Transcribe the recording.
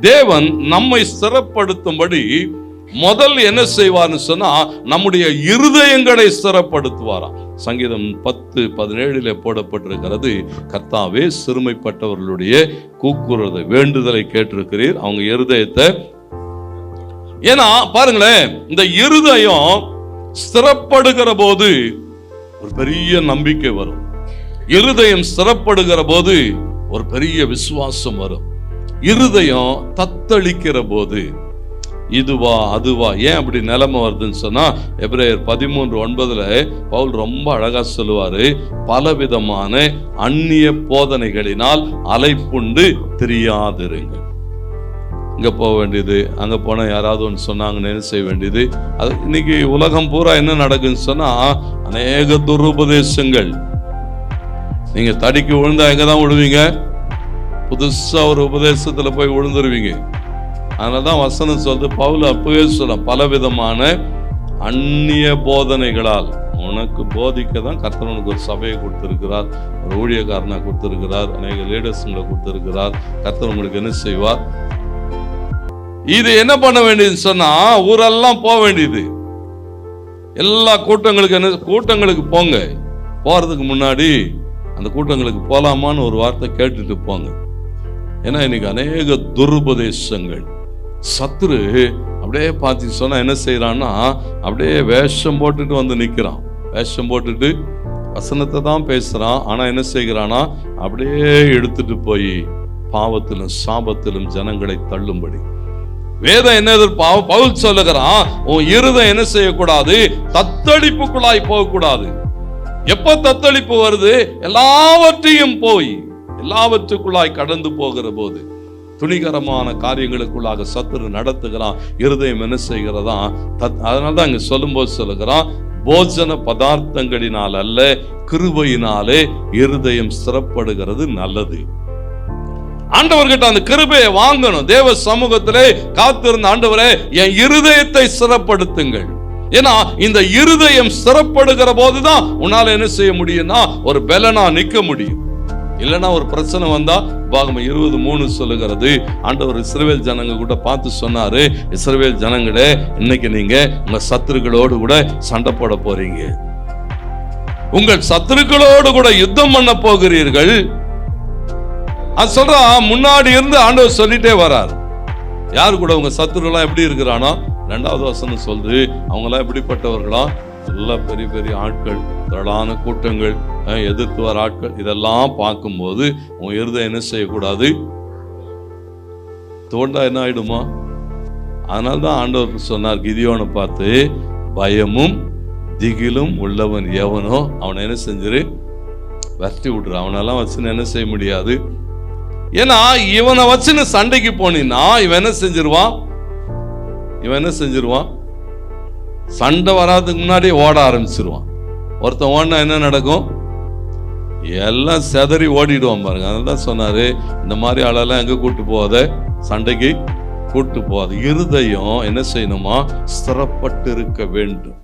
தேவன் நம்மை ஸ்திரப்படுத்தும்படி முதல் என்ன செய்வார்னு சொன்னா நம்முடைய இருதயங்களை ஸ்திரப்படுத்துவாராம் சங்கீதம் பத்து பதினேழிலே போடப்பட்டிருக்கிறது கர்த்தாவே சிறுமைப்பட்டவர்களுடைய கூக்குறதை வேண்டுதலை கேட்டிருக்கிறீர். அவங்க இருதயத்தை. ஏன்னா பாருங்களேன் இந்த இருதயம் ஸ்திரப்படுகிற போது ஒரு பெரிய நம்பிக்கை வரும். இருதயம் ஸ்திரப்படுகிற போது ஒரு பெரிய விசுவாசம் வரும். இருதயம் தத்தளிக்கிற போது இதுவா அதுவா ஏன் அப்படி நிலைமை வருதுன்னு சொன்னா எப்ரேயர் பதிமூன்று ஒன்பதுல பவுல் ரொம்ப அழகா சொல்லுவாரு பலவிதமான அந்நிய போதனைகளினால் அலைப்புண்டு தெரியாதிருங்க இங்க போக வேண்டியது அங்க போனால் யாராவது ஒன்று சொன்னாங்கன்னு என்ன செய்ய வேண்டியது? அது இன்னைக்கு உலகம் பூரா என்ன நடக்குன்னு சொன்னா அநேக துருபதேசங்கள். நீங்க தடிக்கு விழுந்தா எங்கே தான் விழுவீங்க? புதுசா ஒரு உபதேசத்துல போய் விழுந்துருவீங்க. அதனால தான் வசனம் சொல்றது பவுல் அப்பவே சொல்ல பலவிதமான அந்நிய போதனைகளால் உனக்கு போதிக்க தான் கர்த்தர் உனக்கு ஒரு சபையை கொடுத்துருக்கிறார் ஒரு ஊழியக்காரனை கொடுத்துருக்கிறார் அநேக லீடர்ஸுங்களை கொடுத்துருக்கிறார் கர்த்தர் உங்களுக்கு என்ன செய்வார்? இது என்ன பண்ண வேண்டியதுன்னு சொன்னா ஊரெல்லாம் போக வேண்டியது. எல்லா கூட்டங்களுக்கு என்ன கூட்டங்களுக்கு போங்க. போறதுக்கு முன்னாடி அந்த கூட்டங்களுக்கு போலாமான்னு ஒரு வார்த்தை கேட்டுட்டு போங்க. ஏன்னா இன்னைக்கு அநேக துருபதேசங்கள். சத்துரு அப்படியே பார்த்து சொன்னா என்ன செய்யறான்னா அப்படியே வேஷம் போட்டுட்டு வந்து நிற்கிறான் வேஷம் போட்டுட்டு வசனத்தை தான் பேசுகிறான் ஆனால் என்ன செய்கிறானா அப்படியே எடுத்துட்டு போய் பாவத்திலும் சாபத்திலும் ஜனங்களை தள்ளும்படி. வேதம் என்ன எதிர்ப்பா- பவுல் சொல்லுகிறான் உன் இருதம் என்ன செய்யக்கூடாது? தத்தளிப்புக்குள்ளாய் போகக்கூடாது. எப்ப தத்தளிப்பு வருது? எல்லாவற்றையும் போய். எல்லாவற்றுக்குள்ளாய் கடந்து போகிற போது துணிகரமான காரியங்களுக்குள்ளாக சத்துரு நடத்துகிறான் இருதயம் என்ன செய்கிறதா? தத் அதனால தான் இங்க சொல்லும்போது சொல்லுகிறான் போஜன பதார்த்தங்களினால் அல்ல கிருபையினாலே இருதயம் சிறப்படுகிறது நல்லது. ஆண்டவர்கிட்ட அந்த கிருபையை வாங்கணும். தேவ சமூகத்திலே காத்திருந்த ஆண்டவரே என் இருதயத்தை சிறப்படுத்துங்கள். ஏன்னா இந்த இருதயம் சிறப்படுகிற போதுதான் உன்னால என்ன செய்ய முடியும்னா ஒரு பெலனா நிக்க முடியும். இல்லைன்னா ஒரு பிரச்சனை வந்தா பாகம் இருபது மூணு சொல்லுகிறது. ஆண்டவர் இஸ்ரவேல் ஜனங்க கூட பார்த்து சொன்னாரு இஸ்ரவேல் ஜனங்களே இன்னைக்கு நீங்க உங்க சத்துருக்களோடு கூட சண்டை போட போறீங்க. உங்கள் சத்துருக்களோடு கூட யுத்தம் பண்ண போகிறீர்கள். அது சொல்றா முன்னாடி இருந்து ஆண்டவர் சொல்லிட்டே வரார். யார் கூட உங்க சத்துருலாம் எப்படி இருக்கிறானோ ரெண்டாவது வசனம் சொல்றது அவங்களாம் எப்படிப்பட்டவர்களா? நல்ல பெரிய பெரிய ஆட்கள் திரளான கூட்டங்கள் எதிர்த்து வர ஆட்கள் இதெல்லாம் பார்க்கும்போது உன் இருதயம் என்ன செய்யக்கூடாது? தோண்டா என்ன ஆயிடுமா? அதனால தான் ஆண்டவர் சொன்னார் கிதியோனை பார்த்து பயமும் திகிலும் உள்ளவன் எவனோ அவனை என்ன செஞ்சிரு? விரட்டி விட்டுரு அவனெல்லாம் வச்சுன்னு என்ன செய்ய முடியாது? ஏன்னா இவனை வச்சுன்னு சண்டைக்கு போனீன்னா இவன் என்ன செஞ்சிருவான்? இவன் என்ன செஞ்சிருவான்? சண்டை வராதுக்கு முன்னாடி ஓட ஆரம்பிச்சிருவான். ஒருத்தன் ஓடினா என்ன நடக்கும்? எல்லாம் செதறி ஓடிடுவான் பாருங்க. அதெல்லாம் தான் சொன்னாரு இந்த மாதிரி ஆளெல்லாம் எங்க கூட்டு போகாத? சண்டைக்கு கூட்டு போகாது. இருதயம் என்ன செய்யணுமா? ஸ்திரப்பட்டு இருக்க வேண்டும்.